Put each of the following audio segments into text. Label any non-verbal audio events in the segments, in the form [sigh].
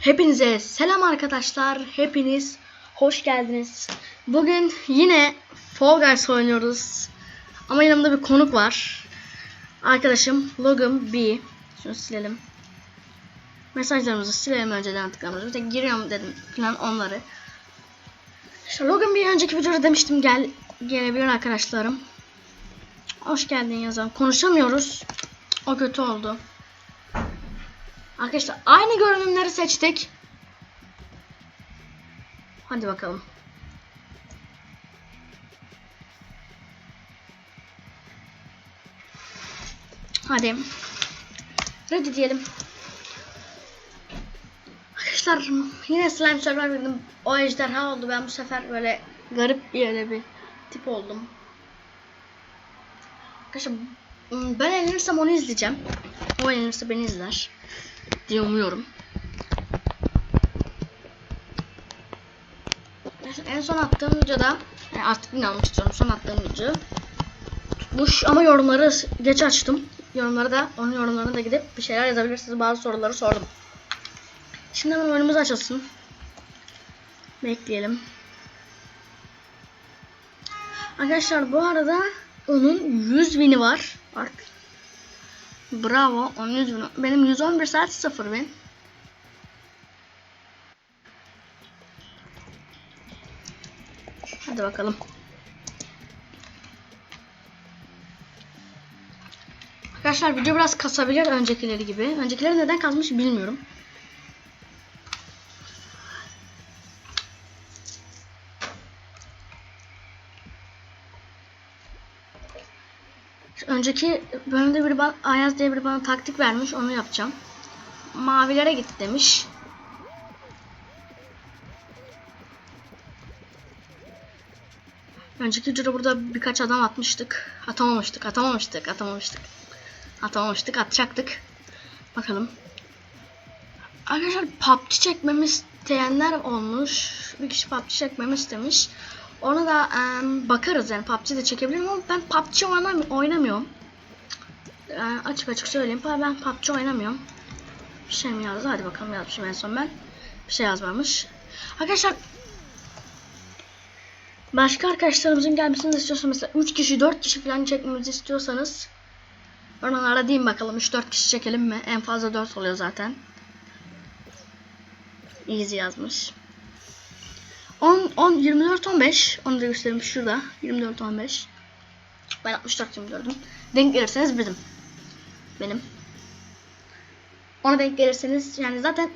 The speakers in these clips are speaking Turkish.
Hepinize selam arkadaşlar. Hepiniz hoş geldiniz. Bugün yine Fall Guys oynuyoruz. Ama yanımda bir konuk var. Arkadaşım Logan B. Şunu silelim. Mesajlarımızı silelim önceden tıklamamızı. Bir tek giriyorum dedim falan onları. İşte Logan bir önceki videoda demiştim gel gelebilir arkadaşlarım. Hoş geldin yazalım. Konuşamıyoruz. O kötü oldu. Arkadaşlar aynı görünümleri seçtik. Hadi bakalım. Hadi. Ready diyelim. Arkadaşlar yine slime girdim. O ejderha oldu. Ben bu sefer böyle garip bir öyle bir tip oldum. Arkadaşlar ben eğlenirsem onu izleyeceğim. O eğlenirse beni izler diye umuyorum. En son attığım videoda yani artık almak istiyorum son attığım video tutmuş ama yorumları geç açtım. Yorumları da onun yorumlarına da gidip bir şeyler yazabilirsiniz. Bazı soruları sordum. Şimdi hemen oyunumuz açılsın. Bekleyelim. Arkadaşlar bu arada onun 100 bini var. Bak. Bravo. Onun 100 bin. Benim 111 saat 0 bin. Hadi bakalım. Arkadaşlar video biraz kasabilir öncekileri gibi. Öncekileri neden kasmış bilmiyorum. Önceki bölümde biri bana, Ayaz diye biri bana taktik vermiş. Onu yapacağım. Mavilere git demiş. Önceki videoda burada birkaç adam atmıştık. Atamamıştık, atamamıştık, atamamıştık. Atamamıştık, atacaktık. Bakalım. Arkadaşlar PUBG çekmemi isteyenler olmuş. Bir kişi PUBG çekmemi istemiş. Ona da e, bakarız yani PUBG de çekebilirim ama ben PUBG oynam oynamıyorum. E, açık açık söyleyeyim ben PUBG oynamıyorum. Bir şey mi yazdı? Hadi bakalım yazmışım en son ben. Bir şey yazmamış. Arkadaşlar başka arkadaşlarımızın gelmesini istiyorsanız mesela 3 kişi 4 kişi falan çekmemizi istiyorsanız Oralara diyeyim bakalım 3-4 kişi çekelim mi? En fazla 4 oluyor zaten. Easy yazmış. 10, 10, 24, 15. Onu da göstereyim şurada. 24, 15. Ben 64 24'üm. Denk gelirseniz bizim. Benim. Ona denk gelirseniz yani zaten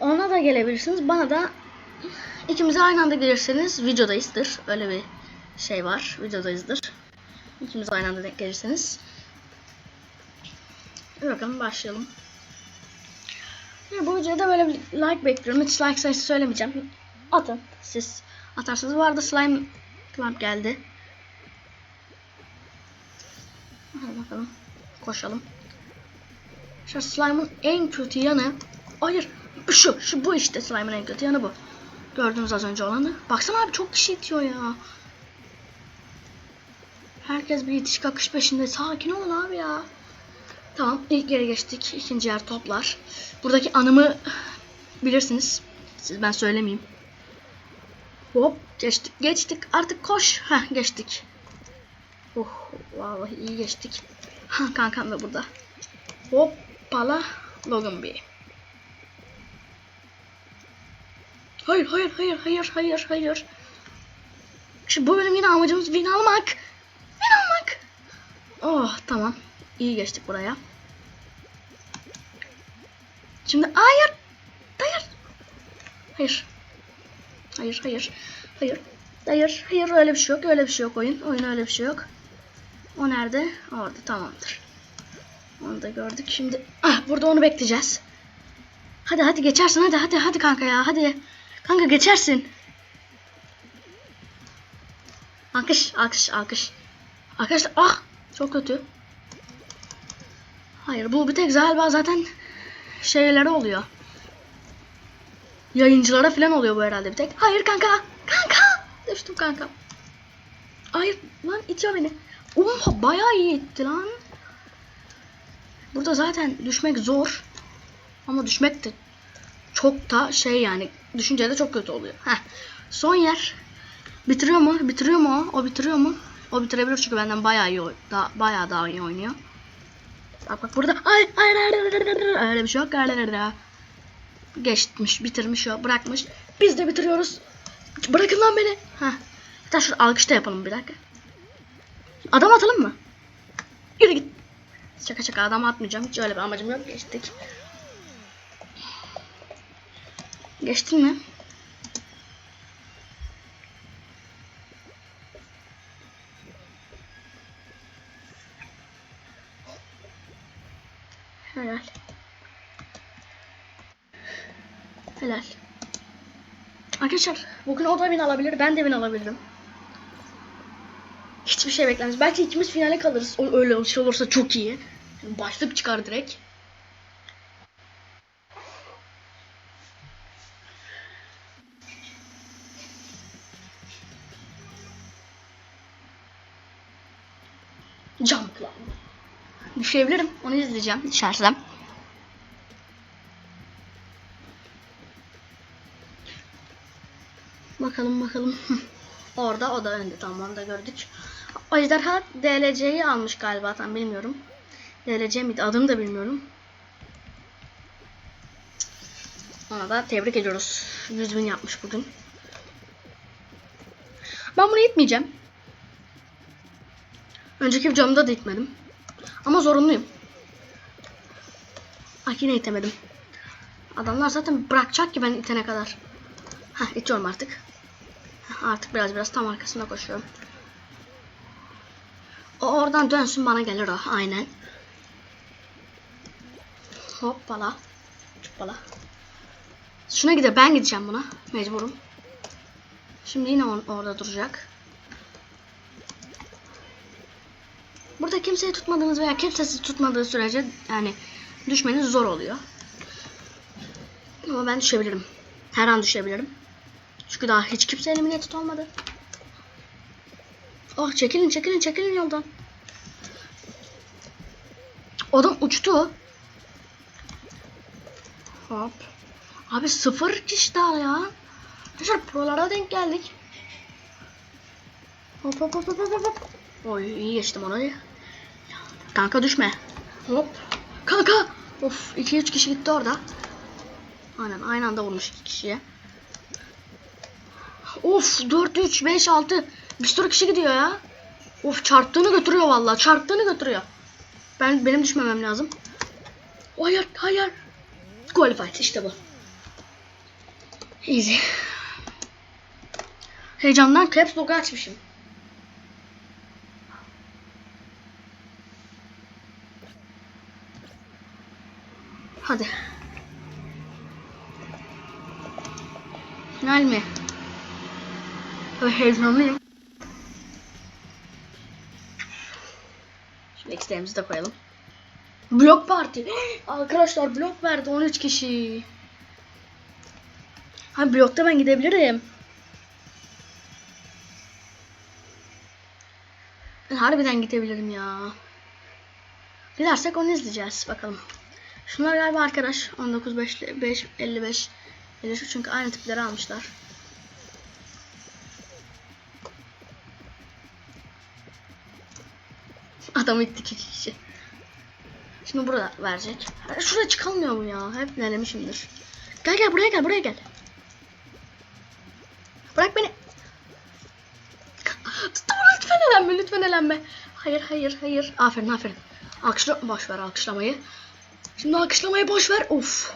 ona da gelebilirsiniz. Bana da ikimize aynı anda gelirseniz videodayızdır. Öyle bir şey var. Videodayızdır. İkimiz aynı anda denk gelirseniz. Bakalım başlayalım. Ya bu videoda böyle bir like bekliyorum. Hiç like sayısı söylemeyeceğim. Atın siz. Atarsanız bu arada slime club geldi. Hadi bakalım. Koşalım. Şu slime'ın en kötü yanı. Hayır. Şu. Şu bu işte slime'ın en kötü yanı bu. Gördünüz az önce olanı. Baksana abi çok kişi itiyor ya. Herkes bir itiş kakış peşinde. Sakin ol abi ya. Tamam ilk yere geçtik. İkinci yer toplar. Buradaki anımı bilirsiniz. Siz ben söylemeyeyim. Hop geçtik geçtik artık koş. Ha geçtik. Oh vallahi iyi geçtik. Ha kankam da burada. Hoppala Logan Bey. Hayır hayır hayır hayır hayır hayır. Şimdi bu bölüm yine amacımız win almak. Win almak. Oh tamam. İyi geçtik buraya. Şimdi hayır. Hayır. Hayır. Hayır, hayır. Hayır. Hayır, hayır öyle bir şey yok. Öyle bir şey yok oyun. Oyun öyle bir şey yok. O nerede? Orada tamamdır. Onu da gördük. Şimdi ah burada onu bekleyeceğiz. Hadi hadi geçersin hadi hadi hadi kanka ya hadi. Kanka geçersin. Alkış alkış alkış. Arkadaşlar ah çok kötü. Hayır bu bir tek galiba zaten şeylere oluyor. Yayıncılara falan oluyor bu herhalde bir tek. Hayır kanka. Kanka. Düştüm kanka. Hayır lan itiyor beni. Oha bayağı iyi itti lan. Burada zaten düşmek zor. Ama düşmek de çok da şey yani düşünce de çok kötü oluyor. Heh. Son yer. Bitiriyor mu? Bitiriyor mu o? Bitiriyor mu? O bitirebilir çünkü benden bayağı iyi daha bayağı daha iyi oynuyor. Bak bak burada ay ay ay, ay, ay, öyle bir şey yok. Ay, ay, ay. Geçmiş, bitirmiş o, bırakmış. Biz de bitiriyoruz. Bırakın lan beni. Heh. Hatta şu alkışta yapalım bir dakika. Adam atalım mı? Yürü git. Şaka şaka adam atmayacağım. Hiç öyle bir amacım yok. Geçtik. Geçtin mi? Arkadaşlar bugün o da win alabilir. Ben de win alabilirim. Hiçbir şey beklenmez. Belki ikimiz finale kalırız. O öyle bir şey olursa çok iyi. Başlık çıkar direkt. Jump Club. Düşebilirim. Onu izleyeceğim. Düşersem. Bakalım bakalım. [laughs] Orada o da önde. Tamam onu da gördük. O ejderha DLC'yi almış galiba tam bilmiyorum. DLC miydi? Adını da bilmiyorum. Ona da tebrik ediyoruz. 100 bin yapmış bugün. Ben bunu itmeyeceğim. Önceki videomda da itmedim. Ama zorunluyum. Ay yine itemedim. Adamlar zaten bırakacak ki ben itene kadar. Hah itiyorum artık. Artık biraz biraz tam arkasında koşuyorum. O oradan dönsün bana gelir o. Aynen. Hoppala. Hoppala. Şuna gider. Ben gideceğim buna. Mecburum. Şimdi yine on- orada duracak. Burada kimseyi tutmadığınız veya kimse sizi tutmadığı sürece yani düşmeniz zor oluyor. Ama ben düşebilirim. Her an düşebilirim. Çünkü daha hiç kimse eliminated olmadı. Oh çekilin çekilin çekilin yoldan. Adam uçtu. Hop. Abi sıfır kişi daha ya. Arkadaşlar prolara denk geldik. Hop hop hop hop hop hop. Oy iyi geçtim onu. Kanka düşme. Hop. Kanka. Of 2-3 kişi gitti orada. Aynen aynı anda vurmuş iki kişiye. Of 4 3 5 6 bir sürü kişi gidiyor ya. Of çarptığını götürüyor vallahi. Çarptığını götürüyor. Ben benim düşmemem lazım. Hayır, hayır. Qualified işte bu. Easy. Heyecandan caps lock'u açmışım. Hadi. Final mi? Tabii heyecanlıyım. Şimdi X'lerimizi de koyalım. Blok parti. [gasps] Arkadaşlar blok verdi 13 kişi. Ha blokta ben gidebilirim. Ben harbiden gidebilirim ya. Gidersek onu izleyeceğiz bakalım. Şunlar galiba arkadaş 19 5 5 55 53 çünkü aynı tipleri almışlar. Adam itti iki kişi. Şimdi burada verecek. Ha, Şuraya çıkamıyor mu ya? Hep denemişimdir. Gel gel buraya gel buraya gel. Bırak beni. Tuttum lütfen elenme lütfen elenme. Hayır hayır hayır. Aferin aferin. Alkışla boş ver alkışlamayı. Şimdi alkışlamayı boş ver. Of.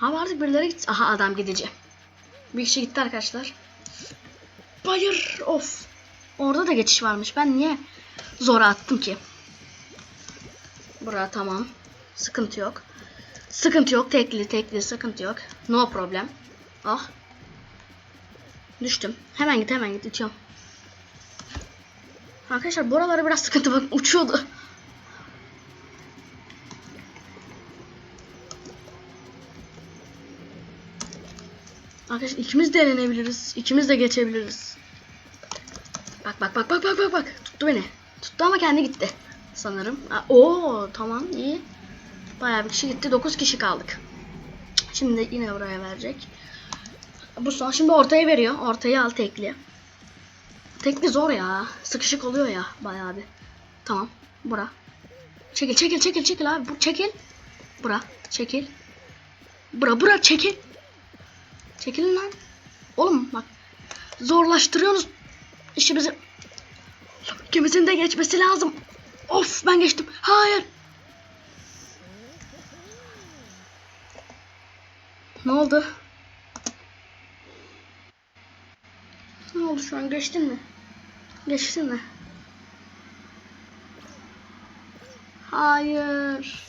Abi artık birileri git. Aha adam gidici. Bir kişi gitti arkadaşlar. Hayır of. Orada da geçiş varmış. Ben niye zora attım ki? Bura tamam. Sıkıntı yok. Sıkıntı yok. Tekli tekli sıkıntı yok. No problem. Ah. Düştüm. Hemen git hemen git. İtiyorum. Arkadaşlar buraları biraz sıkıntı. Bak uçuyordu. Arkadaşlar ikimiz de elenebiliriz. İkimiz de geçebiliriz. Bak bak bak bak bak bak bak. Tuttu beni. Tuttu ama kendi gitti. Sanırım. Oo tamam iyi. Bayağı bir kişi gitti. 9 kişi kaldık. Şimdi yine buraya verecek. Bu son şimdi ortaya veriyor. Ortaya al tekli. Tekli zor ya. Sıkışık oluyor ya bayağı bir. Tamam. Bura. Çekil çekil çekil çekil abi. Bu çekil. Bura. Çekil. Bura bura çekil. Çekilin lan. Oğlum bak. Zorlaştırıyorsunuz işimizi. İkimizin de geçmesi lazım. Of ben geçtim. Hayır. Ne oldu? Ne oldu şu an geçtin mi? Geçtin mi? Hayır.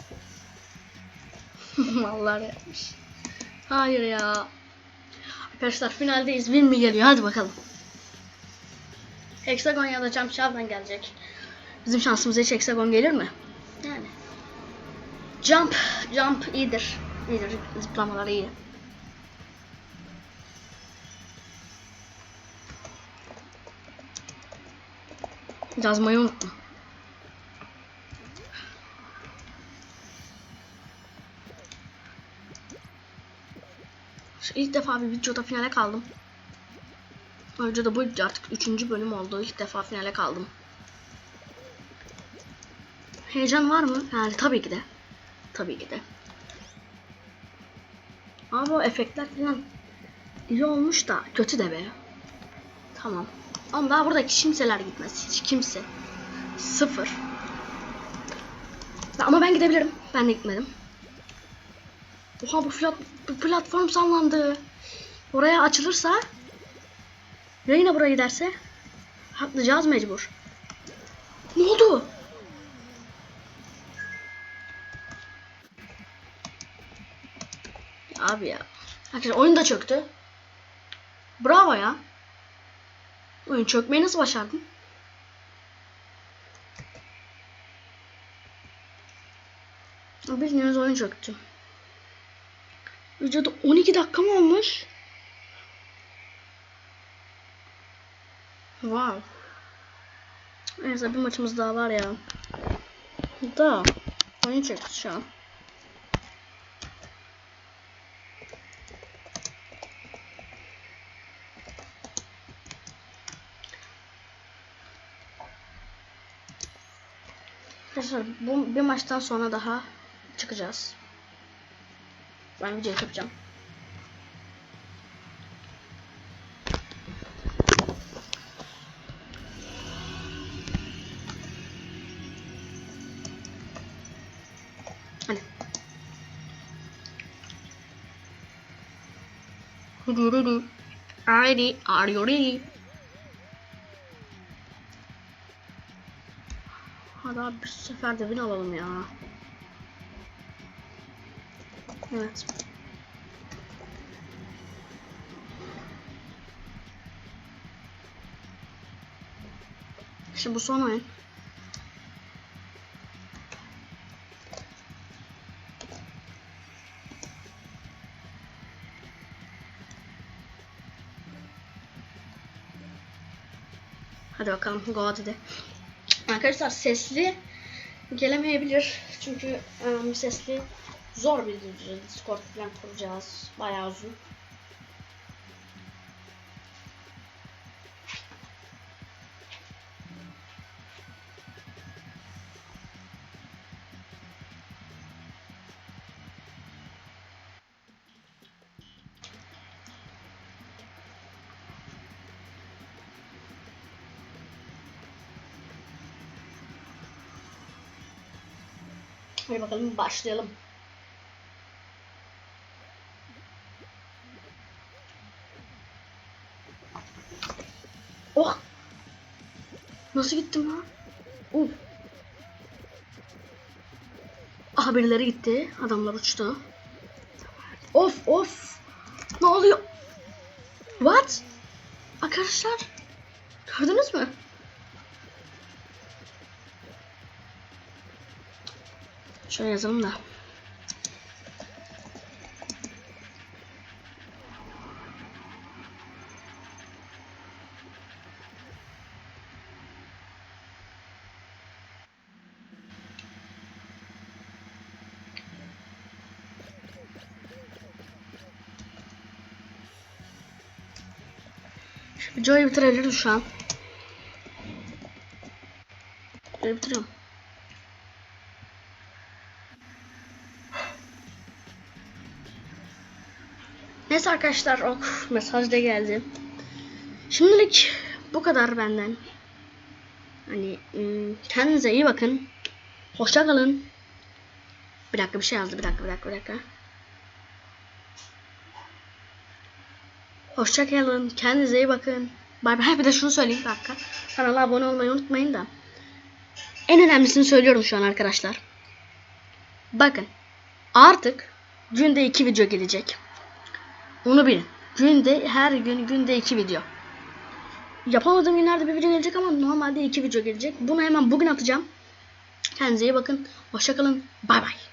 [laughs] Vallahi yapmış. Hayır ya. Arkadaşlar finaldeyiz. Win mi geliyor? Hadi bakalım. Hexagon ya da Jump Show'dan gelecek. Bizim şansımıza hiç Hexagon gelir mi? Yani. Jump. Jump iyidir. İyidir. Zıplamalar iyi. Yazmayı unutma. İlk defa bir videoda finale kaldım. Önce de bu artık üçüncü bölüm oldu. İlk defa finale kaldım. Heyecan var mı? Yani tabii ki de. Tabii ki de. Ama bu efektler falan iyi olmuş da kötü de be. Tamam. Ama daha buradaki kimseler gitmez. Hiç kimse. Sıfır. Ama ben gidebilirim. Ben de gitmedim. Oha bu, plat bu platform sallandı. Oraya açılırsa ya yine buraya giderse atlayacağız mecbur. Ne oldu? Abi ya. Arkadaşlar oyun da çöktü. Bravo ya. Oyun çökmeyi nasıl başardın? Bildiğiniz oyun çöktü. Videoda 12 dakika mı olmuş? Wow. Neyse bir maçımız daha var ya. Da oyun çekti şu an. Arkadaşlar bu bir maçtan sonra daha çıkacağız. Ben video yapacağım. Hadi. Hadi. Are you ready? Hadi abi bir seferde bin alalım ya. Evet. İşte bu son oyun. Hadi bakalım go hadi. Arkadaşlar sesli gelemeyebilir. Çünkü um, sesli zor bir Discord falan kuracağız. Bayağı uzun. Hadi bakalım başlayalım. Oh! Nasıl gittim lan? Uf. Aha birileri gitti. Adamlar uçtu. Of of. Ne oluyor? What? Arkadaşlar. Gördünüz mü? Şöyle yazalım da. Videoyu bitirebiliriz şu an. Videoyu bitiriyorum. Neyse arkadaşlar ok mesaj da geldi. Şimdilik bu kadar benden. Hani ım, kendinize iyi bakın. Hoşça kalın. Bir dakika bir şey yazdı. Bir dakika bir dakika bir dakika. Hoşça kalın. Kendinize iyi bakın. Bay bay. Bir de şunu söyleyeyim bir dakika. Kanala abone olmayı unutmayın da. En önemlisini söylüyorum şu an arkadaşlar. Bakın. Artık günde iki video gelecek. Onu bilin. Günde her gün günde iki video. Yapamadığım günlerde bir video gelecek ama normalde iki video gelecek. Bunu hemen bugün atacağım. Kendinize iyi bakın. Hoşça kalın. Bay bay.